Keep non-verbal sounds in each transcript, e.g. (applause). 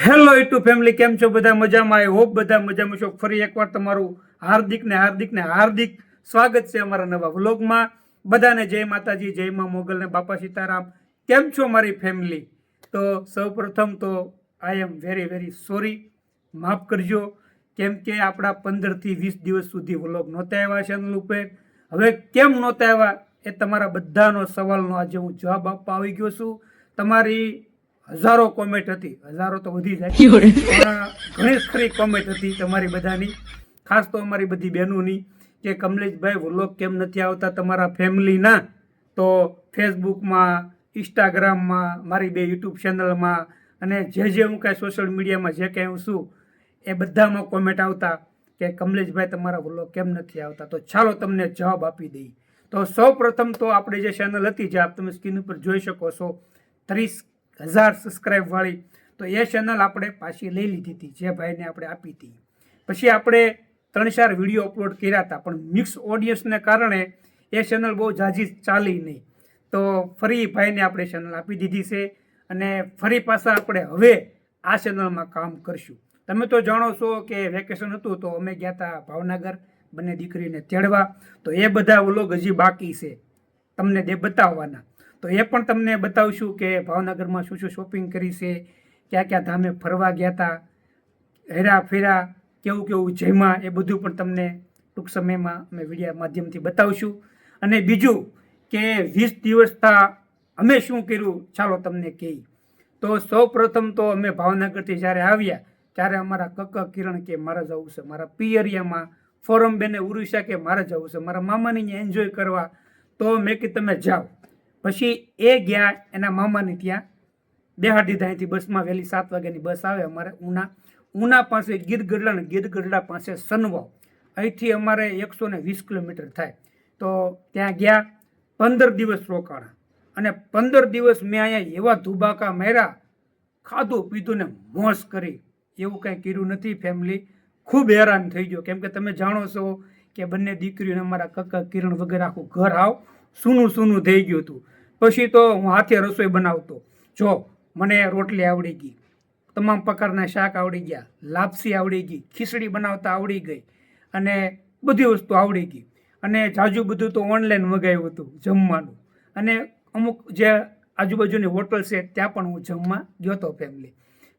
Hello YouTube family કેમ છો? બધા મજામાં? આઈ હોપ બધા મજામાં છો. ફરી એકવાર તમારું હાર્દિક ને હાર્દિક ને હાર્દિક સ્વાગત છે અમારા નવા વ્લોગમાં. બધાને જય માતાજી, જય મા મોગલ ને બાપા સીતારામ. કેમ છો મારી ફેમિલી તો સૌપ્રથમ તો I am very very sorry માફ કરજો. કેમ કે આપણા પંદરથી વીસ દિવસ સુધી વ્લોગ નહોતા આવ્યા ચેનલ ઉપર. હવે કેમ નહોતા આવ્યા એ તમારા બધાનો સવાલનો આજે હું જવાબ આપવા આવી ગયો છું. તમારી હજારો કોમેન્ટ હતી. હજારો તો વધી જાય. (laughs) પણ ઘણી ખરી કોમેન્ટ હતી તમારી બધાની. ખાસ તો અમારી બધી બહેનોની કે કમલેશભાઈ વ્લોગ કેમ નથી આવતા તમારા ફેમિલીના? તો ફેસબુકમાં ઇન્સ્ટાગ્રામમાં મારી બે યુટ્યુબ ચેનલમાં અને જે જે હું કાંઈ સોશિયલ મીડિયામાં જે કાંઈ હું છું એ બધામાં કોમેન્ટ આવતા કે કમલેશભાઈ તમારા વ્લોગ કેમ નથી આવતા? તો ચાલો તમને જવાબ આપી દઈએ. તો સૌ પ્રથમ તો આપણે જે ચેનલ હતી જે આપ તમે સ્ક્રીન ઉપર જોઈ શકો છો ત્રીસ હજાર સબસ્ક્રાઈબવાળી તો એ ચેનલ આપણે પાછી લઈ લીધી હતી, જે ભાઈને આપણે આપી હતી. પછી આપણે ત્રણ ચાર વીડિયો અપલોડ કર્યા હતા, પણ મિક્સ ઓડિયન્સને કારણે એ ચેનલ બહુ ઝાઝી ચાલી નહીં. તો ફરી ભાઈને આપણે ચેનલ આપી દીધી છે, અને ફરી પાછા આપણે હવે આ ચેનલમાં કામ કરશું. તમે તો જાણો છો કે વેકેશન હતું, તો અમે ગયા હતા ભાવનગર, બંને દીકરીને તેડવા. તો એ બધા વ્લોગ હજી બાકી છે. તમને તે બતાવવાના. તો એ પણ તમને બતાવશું કે ભાવનગરમાં શું શું શોપિંગ કરી છે, ક્યાં ક્યાં ધામે ફરવા ગયા હતા હેરા ફેરા, કેવું કેવું જમ્યા એ બધું પણ તમને ટૂંક સમયમાં અમે વિડીયા માધ્યમથી બતાવશું. અને બીજું કે વીસ દિવસતા અમે શું કર્યું, ચાલો તમને કહી તો સૌ પ્રથમ તો અમે ભાવનગરથી જ્યારે આવ્યા, ત્યારે અમારા કક કિરણ કે મારે જવું છે, મારા પિયરિયામાં ફોરમ બેને ઉરુષા કે મારે જવું છે, મારા મામાની એન્જોય કરવા. તો મેં કે તમે જાઓ. પછી એ ગયા એના મામાને ત્યાં. દીધા અહીંથી બસમાં વહેલી સાત વાગ્યાની બસ આવે અમારે ઉના. ઉના પાસે ગીરગઢડા ને ગીર ગઢડા પાસે સનવાવ. અહીંથી અમારે એકસો ને વીસ કિલોમીટર થાય. તો ત્યાં ગયા પંદર દિવસ રોકાણા. અને પંદર દિવસ મેં અહીંયા એવા ધુબાકા માર્યા, ખાધું પીધું ને મોસ કરી. એવું કાંઈ કર્યું નથી ફેમિલી ખૂબ હેરાન થઈ ગયો. કેમ કે તમે જાણો છો કે બંને દીકરીઓને અમારા કક્કા કિરણ વગેરે આખું ઘર આવ. સૂનું સૂનું થઈ ગયું હતું. પછી તો હું હાથે રસોઈ બનાવતો. જો, મને રોટલી આવડી ગઈ. તમામ પ્રકારના શાક આવડી ગયા. લાપસી આવડી ગઈ. ખીચડી બનાવતા આવડી ગઈ. અને બધી વસ્તુ આવડી ગઈ. અને જાજુ બધું તો ઓનલાઈન મગાવ્યું હતું જમવાનું. અને અમુક જે આજુબાજુની હોટલ છે, ત્યાં પણ હું જમવા ગયો હતો ફેમિલી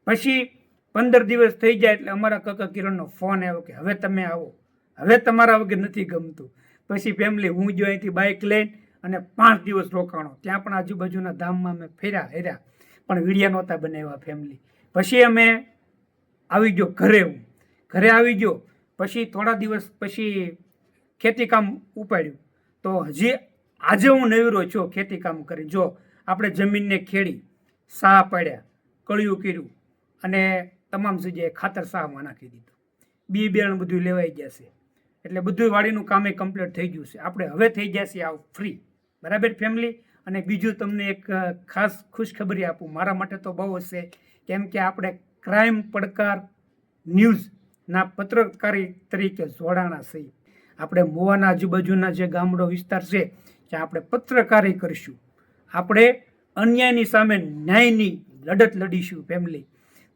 પછી પંદર દિવસ થઈ જાય એટલે અમારા કાકા કિરણનો ફોન આવ્યો કે, હવે તમે આવો. હવે તમારા વગર નથી ગમતું. પછી ફેમિલી હું જો અહીંથી બાઇક લઈને અને પાંચ દિવસ રોકાણો. ત્યાં પણ આજુબાજુના ધામમાં અમે ફેર્યા, હેર્યા. પણ વિડીયા નહોતા બનાવ્યા ફેમિલી પછી અમે આવી ગયો ઘરે હું. ઘરે આવી ગયો. પછી થોડા દિવસ પછી ખેતીકામ ઉપાડ્યું. તો હજી આજે હું નવીરો છું ખેતીકામ કરી. જો, આપણે જમીનને ખેડી, સાહ પાડ્યા, કળિયું કર્યું અને તમામ જગ્યાએ ખાતર સાહમાં નાખી દીધું. બી બિયારણ બધું લેવાઈ ગયા છે. એટલે બધું વાડીનું કામે કમ્પ્લીટ થઈ ગયું છે. આપણે હવે થઈ ગયા છીએ આવ ફ્રી બરાબર ફેમિલી અને બીજું તમને એક ખાસ ખુશખબરી આપું. મારા માટે તો બહુ હશે કેમ કે આપણે ક્રાઇમ પડકાર ન્યૂઝના પત્રકારી તરીકે જોડાણા છીએ. આપણે મોવાના આજુબાજુના જે ગામડો વિસ્તાર છે, ત્યાં આપણે પત્રકારી કરીશું. આપણે અન્યાયની સામે ન્યાયની લડત લડીશું ફેમિલી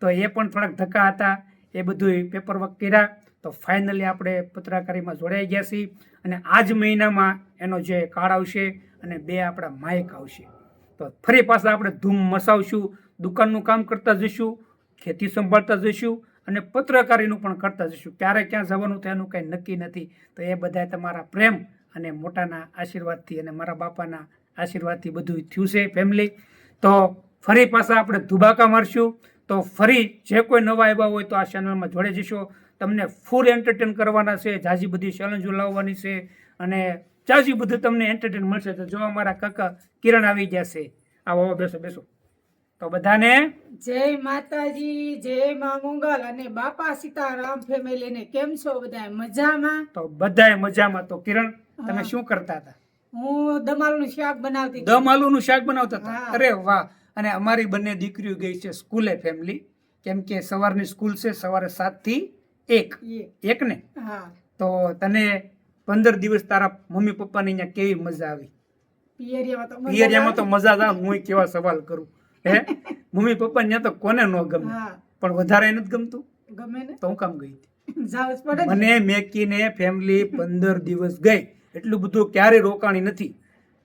તો એ પણ થોડાક ધક્કા હતા. એ બધું પેપર વર્ક કર્યા. તો ફાઇનલી આપણે પત્રકારીમાં જોડાઈ ગયા છીએ. અને આ જ મહિનામાં એનો જે કાર્ડ આવશે અને બે આપણા માઇક આવશે. તો ફરી પાછા આપણે ધૂમ મસાવશું દુકાનનું કામ કરતા જઈશું, ખેતી સંભાળતા જઈશું અને પત્રકારીનું પણ કરતા જઈશું. ક્યારે ક્યાં જવાનું એનું કંઈ નક્કી નથી. તો એ બધા તમારા પ્રેમ અને મોટાના આશીર્વાદથી અને મારા બાપાના આશીર્વાદથી બધું થયું છે ફેમિલી તો ફરી પાછા આપણે ધુબાકા મારશું. તો ફરી જે કોઈ નવા આવ્યા હોય તો આ ચેનલમાં જોડે જશો તમને ફૂલ એન્ટરટેન કરવાના છે જાજી બધી ચેલેન્જો લાવવાની છે અને જાજી બધું તમને એન્ટરટેન મળશે તો જો અમારા કાકા કિરણ આવી જશે. આવો બેસો બેસો. તો બધાને જય માતાજી જય માં મંગલ અને બાપા સીતારામ ફેમિલી ને કેમ છો બધા મજામાં? તો બધાય મજામાં. તો કિરણ તમે શું કરતા હતા? હું દમાલનું શાક બનાવતી હતી. નું શાક બનાવતા હતા? અરે વાહ! અને અમારી બંને દીકરીઓ ગઈ છે સ્કૂલે ફેમિલી કેમ કે સવારની સ્કૂલ છે સવારે સાતથી એક. એક ને? તો તને પંદર દિવસ તારા મમ્મી પપ્પાને અહીંયા કેવી મજા આવી? પિયરિયામાં તો મજા આવે. જ આવે હું કેવા સવાલ કરું? હે? મમ્મી પપ્પા ત્યાં તો કોને ન ગમે? પણ વધારે નથી ગમતું? ગમે ને? તો હું કામ ગઈ હતી. મને મેકીને ફેમિલી પંદર દિવસ ગઈ. એટલું બધું ક્યારે રોકાણી નથી.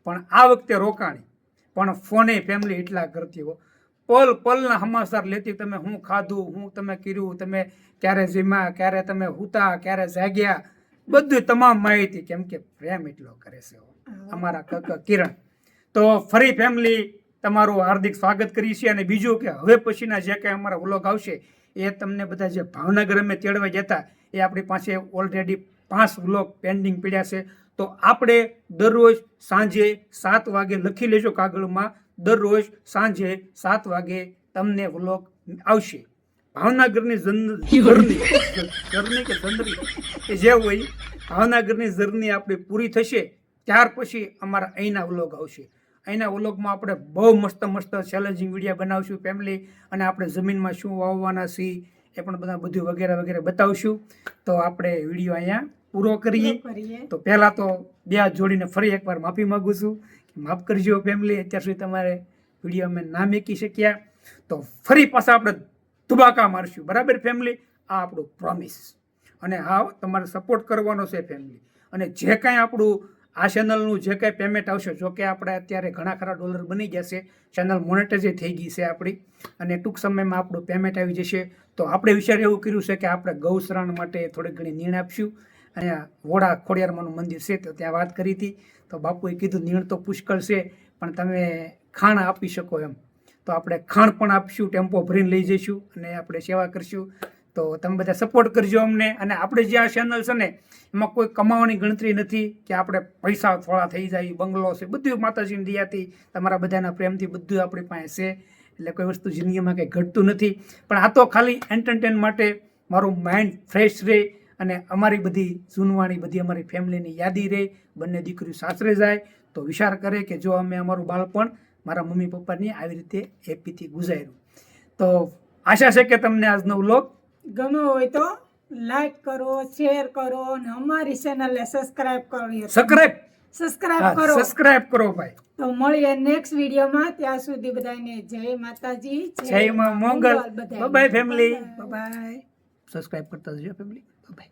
પણ આ વખતે રોકાણી. પણ ફોને ફેમિલી એટલા કરતી હો. પલ પલના સમાચાર લેતી તમે હું ખાધું હું તમે કર્યું તમે ક્યારે જીમા ક્યારે તમે હુતા ક્યારે જાગ્યા? બધું તમામ માહિતી કેમ કે પ્રેમ એટલો કરે છે. અમારા કક કિરણ. તો ફરી ફેમિલી તમારું હાર્દિક સ્વાગત કરીએ છીએ અને બીજું કે હવે પછીના જે કંઈ અમારા વ્લોગ આવશે એ તમને બધા જે ભાવનગર અમે તેડવા જતા એ આપણી પાસે ઓલરેડી પાંચ વ્લોગ પેન્ડિંગ પડ્યા છે. તો આપણે દરરોજ સાંજે સાત વાગે લખી લેજો કાગળમાં દરરોજ સાંજે સાત વાગે તમને વ્લોગ આવશે. ભાવનગરની જર્ની (laughs) જર્ની કે જંદરી કે જે હોય ભાવનગરની જર્ની આપણી પૂરી થશે ત્યાર પછી અમારા અહીંના વ્લોગ આવશે. અહીંના વ્લોગમાં આપણે બહુ મસ્ત મસ્ત ચેલેન્જિંગ વીડિયો બનાવશું ફેમિલી અને આપણે જમીનમાં શું વાવવાના છીએ એ પણ બધા બધું વગેરે વગેરે બતાવશું. તો આપણે વીડિયો અહીંયા પૂરો કરીએ. તો પહેલાં તો બે હાથ જોડીને ફરી એકવાર માફી માગું છું કે માફ કરજો ફેમિલી અત્યાર સુધી તમારે વીડિયો અમે ના મેકી શક્યા. તો ફરી પાછા આપણે ધુબાકા મારશું. બરાબર ફેમિલી આ આપણું પ્રોમિસ અને હા, તમારે સપોર્ટ કરવાનો છે ફેમિલી અને જે કાંઈ આપણું, આ ચેનલનું જે કાંઈ પેમેન્ટ આવશે, જો કે આપણે અત્યારે ઘણા ખરા ડોલર બની ગયા છે ચેનલ મોનેટાઇઝ થઈ ગઈ છે આપણી. અને ટૂંક સમયમાં આપણું પેમેન્ટ આવી જશે. તો આપણે વિચાર એવું કર્યું છે કે આપણે ગૌશરણ માટે થોડી ઘણી નીણ આપશું. અહીંયા વોડા ખોડિયારમાંનું મંદિર છે, તો ત્યાં વાત કરી હતી. તો બાપુએ કીધું, નીણ તો પુષ્કળ છે, પણ તમે ખાણ આપી શકો એમ. તો આપણે ખાણ પણ આપશું, ટેમ્પો ભરીને લઈ જઈશું અને આપણે સેવા કરશું. તો તમે બધા સપોર્ટ કરજો અમને અને આપણે જે આ ચેનલ છે ને, એમાં કોઈ કમાવાની ગણતરી નથી કે આપણે પૈસા થોડા થઈ જાય, બંગલો છે, બધું માતાજીની દયાથી તમારા બધાના પ્રેમથી બધું આપણી પાસે છે. એટલે કોઈ વસ્તુ જિંદગીમાં કંઈ ઘટતું નથી. પણ આ તો ખાલી એન્ટરટેન માટે મારું માઇન્ડ ફ્રેશ રહે અને અમારી બધી જૂનવાણી, બધી અમારી ફેમિલીની યાદી રહે. બંને દીકરીઓ સાસરે જાય તો વિચાર કરે કે જો અમે અમારું બાળપણ મારા મમ્મી પપ્પાની આવી રીતે હેપીથી ગુજાર્યું. તો આશા છે કે તમને આજનો વ્લોગ ગમ્યો હોય તો લાઈક કરો શેર કરો અને અમારી ચેનલને સબસ્ક્રાઇબ કરો સબસ્ક્રાઇબ? સબસ્ક્રાઇબ કરો. સબસ્ક્રાઇબ કરો ભાઈ. તો મળીએ નેક્સ્ટ વિડીયોમાં. ત્યાં સુધી બધાને જય માતાજી જય માં Mongal. Bye family. Bye subscribe કરતા જજો ફેમિલી બાય